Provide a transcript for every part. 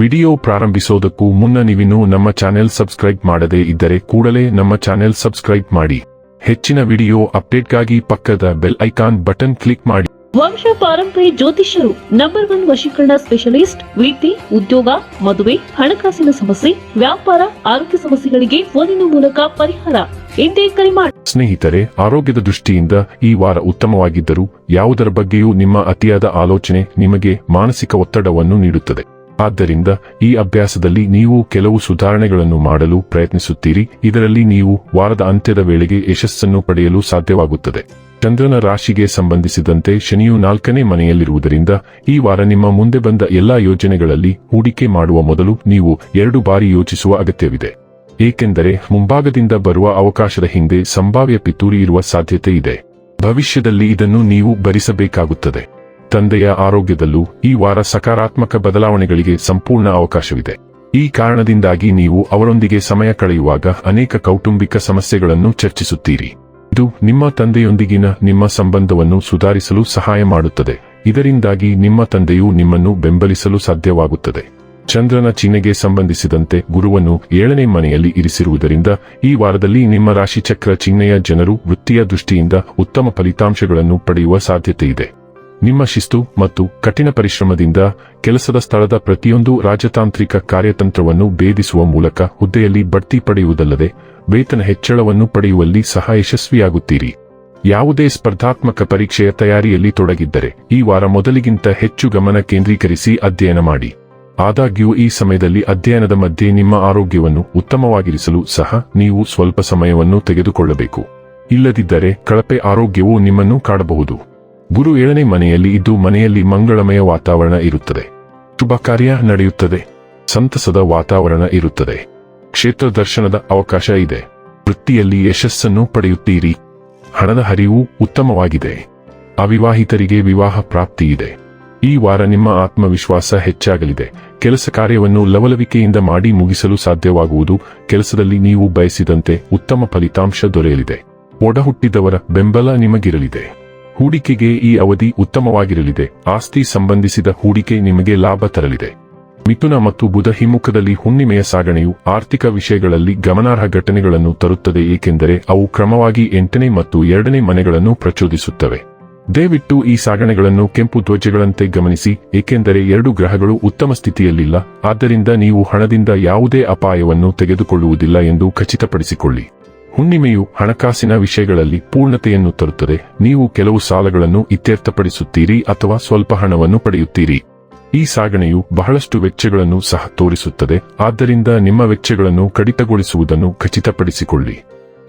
Video ಪ್ರಾರಂಭಿಸೋದಕ್ಕೂ ಮುನ್ನ ನೀವಿನ್ನೂ ನಮ್ಮ ಚಾನೆಲ್ ಸಬ್ಸ್ಕ್ರೈಬ್ ಮಾಡದೇ ಇದ್ದರೆ ಕೂಡಲೇ ನಮ್ಮ ಚಾನೆಲ್ ಸಬ್ಸ್ಕ್ರೈಬ್ ಮಾಡಿ. ಹೆಚ್ಚಿನ ವಿಡಿಯೋ ಅಪ್ಡೇಟ್ಗಾಗಿ ಪಕ್ಕದ ಬೆಲ್ ಐಕಾನ್ ಬಟನ್ ಕ್ಲಿಕ್ ಮಾಡಿ. ವಂಶ ಪಾರಂಪರ್ಯ ಜ್ಯೋತಿಷ್ಯರು ನಂಬರ್ ಒನ್ ವಶೀಕರಣ ಸ್ಪೆಷಲಿಸ್ಟ್ ವೃತ್ತಿ ಉದ್ಯೋಗ ಮದುವೆ ಹಣಕಾಸಿನ ಸಮಸ್ಯೆ ವ್ಯಾಪಾರ ಆರೋಗ್ಯ ಸಮಸ್ಯೆಗಳಿಗೆ ಫೋನಿನ ಮೂಲಕ ಪರಿಹಾರ ಇಂದೇ ಕರೆ ಮಾಡಿ ಸ್ನೇಹಿತರೆ ಆರೋಗ್ಯದ ದೃಷ್ಟಿಯಿಂದ ಈ ವಾರ ಉತ್ತಮವಾಗಿದ್ದರೂ ಯಾವುದರ ಬಗ್ಗೆಯೂ ನಿಮ್ಮ ಅತಿಯಾದ ಆಲೋಚನೆ ನಿಮಗೆ ಮಾನಸಿಕ ಒತ್ತಡವನ್ನು ನೀಡುತ್ತದೆ. ಆದ್ದರಿಂದ ಈ ಅಭ್ಯಾಸದಲ್ಲಿ ನೀವು ಕೆಲವು ಸುಧಾರಣೆಗಳನ್ನು ಮಾಡಲು ಪ್ರಯತ್ನಿಸುತ್ತೀರಿ. ಇದರಲ್ಲಿ ನೀವು ವಾರದ ಅಂತ್ಯದ ವೇಳೆಗೆ ಯಶಸ್ಸನ್ನು ಪಡೆಯಲು ಸಾಧ್ಯವಾಗುತ್ತದೆ. ಚಂದ್ರನ ರಾಶಿಗೆ ಸಂಬಂಧಿಸಿದಂತೆ ಶನಿಯು ನಾಲ್ಕನೇ ಮನೆಯಲ್ಲಿರುವುದರಿಂದ ಈ ವಾರ ನಿಮ್ಮ ಮುಂದೆ ಬಂದ ಎಲ್ಲಾ ಯೋಜನೆಗಳಲ್ಲಿ ಹೂಡಿಕೆ ಮಾಡುವ ಮೊದಲು ನೀವು ಎರಡು ಬಾರಿ ಯೋಚಿಸುವ ಅಗತ್ಯವಿದೆ. ಏಕೆಂದರೆ ಮುಂಭಾಗದಿಂದ ಬರುವ ಅವಕಾಶದ ಹಿಂದೆ ಸಂಭಾವ್ಯ ಪಿತೂರಿ ಇರುವ ಸಾಧ್ಯತೆ ಇದೆ. ಭವಿಷ್ಯದಲ್ಲಿ ಇದನ್ನು ನೀವು ಭರಿಸಬೇಕಾಗುತ್ತದೆ. ತಂದೆಯ ಆರೋಗ್ಯದಲ್ಲೂ ಈ ವಾರ ಸಕಾರಾತ್ಮಕ ಬದಲಾವಣೆಗಳಿಗೆ ಸಂಪೂರ್ಣ ಅವಕಾಶವಿದೆ. ಈ ಕಾರಣದಿಂದಾಗಿ ನೀವು ಅವರೊಂದಿಗೆ ಸಮಯ ಕಳೆಯುವಾಗ ಅನೇಕ ಕೌಟುಂಬಿಕ ಸಮಸ್ಯೆಗಳನ್ನು ಚರ್ಚಿಸುತ್ತೀರಿ. ಇದು ನಿಮ್ಮ ತಂದೆಯೊಂದಿಗಿನ ನಿಮ್ಮ ಸಂಬಂಧವನ್ನು ಸುಧಾರಿಸಲು ಸಹಾಯ ಮಾಡುತ್ತದೆ. ಇದರಿಂದಾಗಿ ನಿಮ್ಮ ತಂದೆಯು ನಿಮ್ಮನ್ನು ಬೆಂಬಲಿಸಲು ಸಾಧ್ಯವಾಗುತ್ತದೆ. ಚಂದ್ರನ ಚಿಹ್ನೆಗೆ ಸಂಬಂಧಿಸಿದಂತೆ ಗುರುವನ್ನು ಏಳನೇ ಮನೆಯಲ್ಲಿ ಇರಿಸಿರುವುದರಿಂದ ಈ ವಾರದಲ್ಲಿ ನಿಮ್ಮ ರಾಶಿಚಕ್ರ ಚಿಹ್ನೆಯ ಜನರು ವೃತ್ತಿಯ ದೃಷ್ಟಿಯಿಂದ ಉತ್ತಮ ಫಲಿತಾಂಶಗಳನ್ನು ಪಡೆಯುವ ಸಾಧ್ಯತೆ ಇದೆ ನಿಮ್ಮ ಶಿಸ್ತು ಮತ್ತು ಕಠಿಣ ಪರಿಶ್ರಮದಿಂದ ಕೆಲಸದ ಸ್ಥಳದ ಪ್ರತಿಯೊಂದು ರಾಜತಾಂತ್ರಿಕ ಕಾರ್ಯತಂತ್ರವನ್ನು ಭೇದಿಸುವ ಮೂಲಕ ಹುದ್ದೆಯಲ್ಲಿ ಬಡ್ತಿ ಪಡೆಯುವುದಲ್ಲದೆ ವೇತನ ಹೆಚ್ಚಳವನ್ನು ಪಡೆಯುವಲ್ಲಿ ಸಹ ಯಶಸ್ವಿಯಾಗುತ್ತೀರಿ. ಯಾವುದೇ ಸ್ಪರ್ಧಾತ್ಮಕ ಪರೀಕ್ಷೆಯ ತಯಾರಿಯಲ್ಲಿ ತೊಡಗಿದ್ದರೆ ಈ ವಾರ ಮೊದಲಿಗಿಂತ ಹೆಚ್ಚು ಗಮನ ಕೇಂದ್ರೀಕರಿಸಿ ಅಧ್ಯಯನ ಮಾಡಿ. ಆದಾಗ್ಯೂ ಈ ಸಮಯದಲ್ಲಿ ಅಧ್ಯಯನದ ಮಧ್ಯೆ ನಿಮ್ಮ ಆರೋಗ್ಯವನ್ನು ಉತ್ತಮವಾಗಿರಿಸಲು ಸಹ ನೀವು ಸ್ವಲ್ಪ ಸಮಯವನ್ನು ತೆಗೆದುಕೊಳ್ಳಬೇಕು. ಇಲ್ಲದಿದ್ದರೆ ಕಳಪೆ ಆರೋಗ್ಯವು ನಿಮ್ಮನ್ನು ಕಾಡಬಹುದು. ಗುರು ಏಳನೇ ಮನೆಯಲ್ಲಿ ಇದ್ದು ಮನೆಯಲ್ಲಿ ಮಂಗಳಮಯ ವಾತಾವರಣ ಇರುತ್ತದೆ. ಶುಭ ಕಾರ್ಯ ನಡೆಯುತ್ತದೆ. ಸಂತಸದ ವಾತಾವರಣ ಇರುತ್ತದೆ. ಕ್ಷೇತ್ರ ದರ್ಶನದ ಅವಕಾಶ ಇದೆ. ವೃತ್ತಿಯಲ್ಲಿ ಯಶಸ್ಸನ್ನು ಪಡೆಯುತ್ತೀರಿ. ಹಣದ ಹರಿವು ಉತ್ತಮವಾಗಿದೆ. ಅವಿವಾಹಿತರಿಗೆ ವಿವಾಹ ಪ್ರಾಪ್ತಿ ಇದೆ. ಈ ವಾರ ನಿಮ್ಮ ಆತ್ಮವಿಶ್ವಾಸ ಹೆಚ್ಚಾಗಲಿದೆ. ಕೆಲಸ ಕಾರ್ಯವನ್ನು ಲವಲವಿಕೆಯಿಂದ ಮಾಡಿ ಮುಗಿಸಲು ಸಾಧ್ಯವಾಗುವುದು. ಕೆಲಸದಲ್ಲಿ ನೀವು ಬಯಸಿದಂತೆ ಉತ್ತಮ ಫಲಿತಾಂಶ ದೊರೆಯಲಿದೆ. ಒಡಹುಟ್ಟಿದವರ ಬೆಂಬಲ ನಿಮಗಿರಲಿದೆ. ಹೂಡಿಕೆಗೆ ಈ ಅವಧಿ ಉತ್ತಮವಾಗಿರಲಿದೆ. ಆಸ್ತಿ ಸಂಬಂಧಿಸಿದ ಹೂಡಿಕೆ ನಿಮಗೆ ಲಾಭ ತರಲಿದೆ. ಮಿಥುನ ಮತ್ತು ಬುಧ ಹಿಮ್ಮುಖದಲ್ಲಿ ಹುಣ್ಣಿಮೆಯ ಸಾಗಣೆಯು ಆರ್ಥಿಕ ವಿಷಯಗಳಲ್ಲಿ ಗಮನಾರ್ಹ ಘಟನೆಗಳನ್ನು ತರುತ್ತದೆ, ಏಕೆಂದರೆ ಅವು ಕ್ರಮವಾಗಿ ಎಂಟನೇ ಮತ್ತು ಎರಡನೇ ಮನೆಗಳನ್ನು ಪ್ರಚೋದಿಸುತ್ತವೆ. ದಯವಿಟ್ಟು ಈ ಸಾಗಣೆಗಳನ್ನು ಕೆಂಪು ಧ್ವಜಗಳಂತೆ ಗಮನಿಸಿ, ಏಕೆಂದರೆ ಎರಡು ಗ್ರಹಗಳು ಉತ್ತಮ ಸ್ಥಿತಿಯಲ್ಲಿಲ್ಲ, ಆದ್ದರಿಂದ ನೀವು ಹಣದಿಂದ ಯಾವುದೇ ಅಪಾಯವನ್ನು ತೆಗೆದುಕೊಳ್ಳುವುದಿಲ್ಲ ಎಂದು ಖಚಿತಪಡಿಸಿಕೊಳ್ಳಿ. ಹುಣ್ಣಿಮೆಯು ಹಣಕಾಸಿನ ವಿಷಯಗಳಲ್ಲಿ ಪೂರ್ಣತೆಯನ್ನು ತರುತ್ತದೆ. ನೀವು ಕೆಲವು ಸಾಲಗಳನ್ನು ಇತ್ಯರ್ಥಪಡಿಸುತ್ತೀರಿ ಅಥವಾ ಸ್ವಲ್ಪ ಹಣವನ್ನು ಪಡೆಯುತ್ತೀರಿ. ಈ ಸಾಗಣೆಯು ಬಹಳಷ್ಟು ವೆಚ್ಚಗಳನ್ನು ಸಹ ತೋರಿಸುತ್ತದೆ. ಆದ್ದರಿಂದ ನಿಮ್ಮ ವೆಚ್ಚಗಳನ್ನು ಕಡಿತಗೊಳಿಸುವುದನ್ನು ಖಚಿತಪಡಿಸಿಕೊಳ್ಳಿ.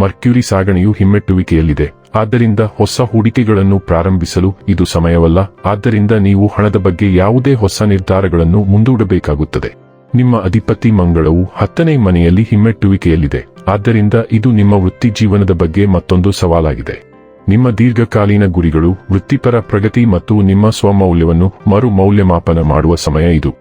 ಮರ್ಕ್ಯೂರಿ ಸಾಗಣೆಯು ಹಿಮ್ಮೆಟ್ಟುವಿಕೆಯಲ್ಲಿದೆ. ಆದ್ದರಿಂದ ಹೊಸ ಹೂಡಿಕೆಗಳನ್ನು ಪ್ರಾರಂಭಿಸಲು ಇದು ಸಮಯವಲ್ಲ. ಆದ್ದರಿಂದ ನೀವು ಹಣದ ಬಗ್ಗೆ ಯಾವುದೇ ಹೊಸ ನಿರ್ಧಾರಗಳನ್ನು ಮುಂದೂಡಬೇಕಾಗುತ್ತದೆ. ನಿಮ್ಮ ಅಧಿಪತಿ ಮಂಗಳವು ಹತ್ತನೇ ಮನೆಯಲ್ಲಿ ಹಿಮ್ಮೆಟ್ಟುವಿಕೆಯಲ್ಲಿದೆ. ಆದ್ದರಿಂದ ಇದು ನಿಮ್ಮ ವೃತ್ತಿ ಜೀವನದ ಬಗ್ಗೆ ಮತ್ತೊಂದು ಸವಾಲಾಗಿದೆ. ನಿಮ್ಮ ದೀರ್ಘಕಾಲೀನ ಗುರಿಗಳು, ವೃತ್ತಿಪರ ಪ್ರಗತಿ ಮತ್ತು ನಿಮ್ಮ ಸ್ವಮೌಲ್ಯವನ್ನು ಮರು ಮೌಲ್ಯಮಾಪನ ಮಾಡುವ ಸಮಯ ಇದು.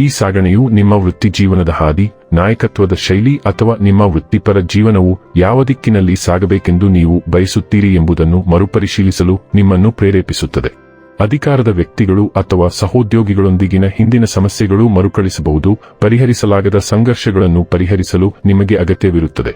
ಈ ಸಾಗಣೆಯು ನಿಮ್ಮ ವೃತ್ತಿ ಜೀವನದ ಹಾದಿ, ನಾಯಕತ್ವದ ಶೈಲಿ ಅಥವಾ ನಿಮ್ಮ ವೃತ್ತಿಪರ ಜೀವನವು ಯಾವ ದಿಕ್ಕಿನಲ್ಲಿ ಸಾಗಬೇಕೆಂದು ನೀವು ಬಯಸುತ್ತೀರಿ ಎಂಬುದನ್ನು ಮರುಪರಿಶೀಲಿಸಲು ನಿಮ್ಮನ್ನು ಪ್ರೇರೇಪಿಸುತ್ತದೆ. ಅಧಿಕಾರದ ವ್ಯಕ್ತಿಗಳು ಅಥವಾ ಸಹೋದ್ಯೋಗಿಗಳೊಂದಿಗಿನ ಹಿಂದಿನ ಸಮಸ್ಯೆಗಳು ಮರುಕಳಿಸಬಹುದು, ಪರಿಹರಿಸಲಾಗದ ಸಂಘರ್ಷಗಳನ್ನು ಪರಿಹರಿಸಲು ನಿಮಗೆ ಅಗತ್ಯವಿರುತ್ತದೆ.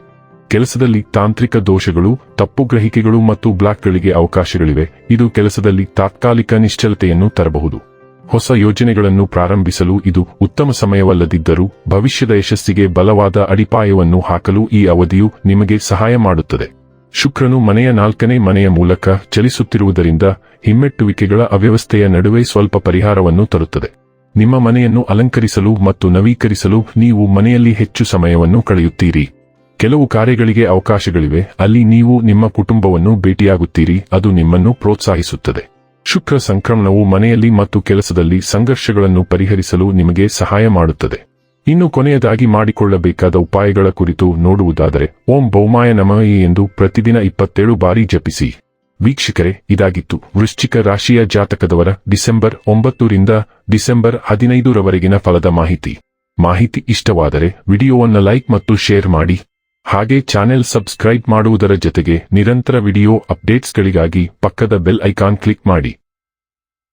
ಕೆಲಸದಲ್ಲಿ ತಾಂತ್ರಿಕ ದೋಷಗಳು, ತಪ್ಪು ಗ್ರಹಿಕೆಗಳು ಮತ್ತು ಬ್ಲಾಕ್ಗಳಿಗೆ ಅವಕಾಶಗಳಿವೆ. ಇದು ಕೆಲಸದಲ್ಲಿ ತಾತ್ಕಾಲಿಕ ನಿಶ್ಚಲತೆಯನ್ನು ತರಬಹುದು. ಹೊಸ ಯೋಜನೆಗಳನ್ನು ಪ್ರಾರಂಭಿಸಲು ಇದು ಉತ್ತಮ ಸಮಯವಲ್ಲದಿದ್ದರೂ, ಭವಿಷ್ಯದ ಯಶಸ್ಸಿಗೆ ಬಲವಾದ ಅಡಿಪಾಯವನ್ನು ಹಾಕಲು ಈ ಅವಧಿಯು ನಿಮಗೆ ಸಹಾಯ ಮಾಡುತ್ತದೆ. ಶುಕ್ರನು ಮನೆಯ ನಾಲ್ಕನೇ ಮನೆಯ ಮೂಲಕ ಚಲಿಸುತ್ತಿರುವುದರಿಂದ ಹಿಮ್ಮೆಟ್ಟುವಿಕೆಗಳ ಅವ್ಯವಸ್ಥೆಯ ನಡುವೆ ಸ್ವಲ್ಪ ಪರಿಹಾರವನ್ನು ತರುತ್ತದೆ. ನಿಮ್ಮ ಮನೆಯನ್ನು ಅಲಂಕರಿಸಲು ಮತ್ತು ನವೀಕರಿಸಲು ನೀವು ಮನೆಯಲ್ಲಿ ಹೆಚ್ಚು ಸಮಯವನ್ನು ಕಳೆಯುತ್ತೀರಿ. ಕೆಲವು ಕಾರ್ಯಗಳಿಗೆ ಅವಕಾಶಗಳಿವೆ, ಅಲ್ಲಿ ನೀವು ನಿಮ್ಮ ಕುಟುಂಬವನ್ನು ಭೇಟಿಯಾಗುತ್ತೀರಿ, ಅದು ನಿಮ್ಮನ್ನು ಪ್ರೋತ್ಸಾಹಿಸುತ್ತದೆ. ಶುಕ್ರ ಸಂಕ್ರಮಣವು ಮನೆಯಲ್ಲಿ ಮತ್ತು ಕೆಲಸದಲ್ಲಿ ಸಂಘರ್ಷಗಳನ್ನು ಪರಿಹರಿಸಲು ನಿಮಗೆ ಸಹಾಯ ಮಾಡುತ್ತದೆ. ಇನ್ನು ಕೊನೆಯದಾಗಿ ಮಾಡಿಕೊಳ್ಳಬೇಕಾದ ಉಪಾಯಗಳ ಕುರಿತು ನೋಡುವುದಾದರೆ, ಓಂ ಬೌಮಾಯ ನಮಃ ಎಂದು ಪ್ರತಿದಿನ ಇಪ್ಪತ್ತೇಳು ಬಾರಿ ಜಪಿಸಿ. ವೀಕ್ಷಕರೇ, ಇದಾಗಿತ್ತು. ವೃಶ್ಚಿಕ ರಾಶಿಯ ಜಾತಕದವರ ಡಿಸೆಂಬರ್ ಒಂಬತ್ತರಿಂದ ಡಿಸೆಂಬರ್ ಹದಿನೈದರವರೆಗಿನ ಫಲದ ಮಾಹಿತಿ. ಮಾಹಿತಿ ಇಷ್ಟವಾದರೆ ವಿಡಿಯೋವನ್ನು ಲೈಕ್ ಮತ್ತು ಶೇರ್ ಮಾಡಿ. ಹಾಗೆ ಚಾನೆಲ್ ಸಬ್ಸ್ಕ್ರೈಬ್ ಮಾಡುವುದರ ಜೊತೆಗೆ ನಿರಂತರ ವಿಡಿಯೋ ಅಪ್ಡೇಟ್ಸ್ಗಳಿಗಾಗಿ ಪಕ್ಕದ ಬೆಲ್ ಐಕಾನ್ ಕ್ಲಿಕ್ ಮಾಡಿ.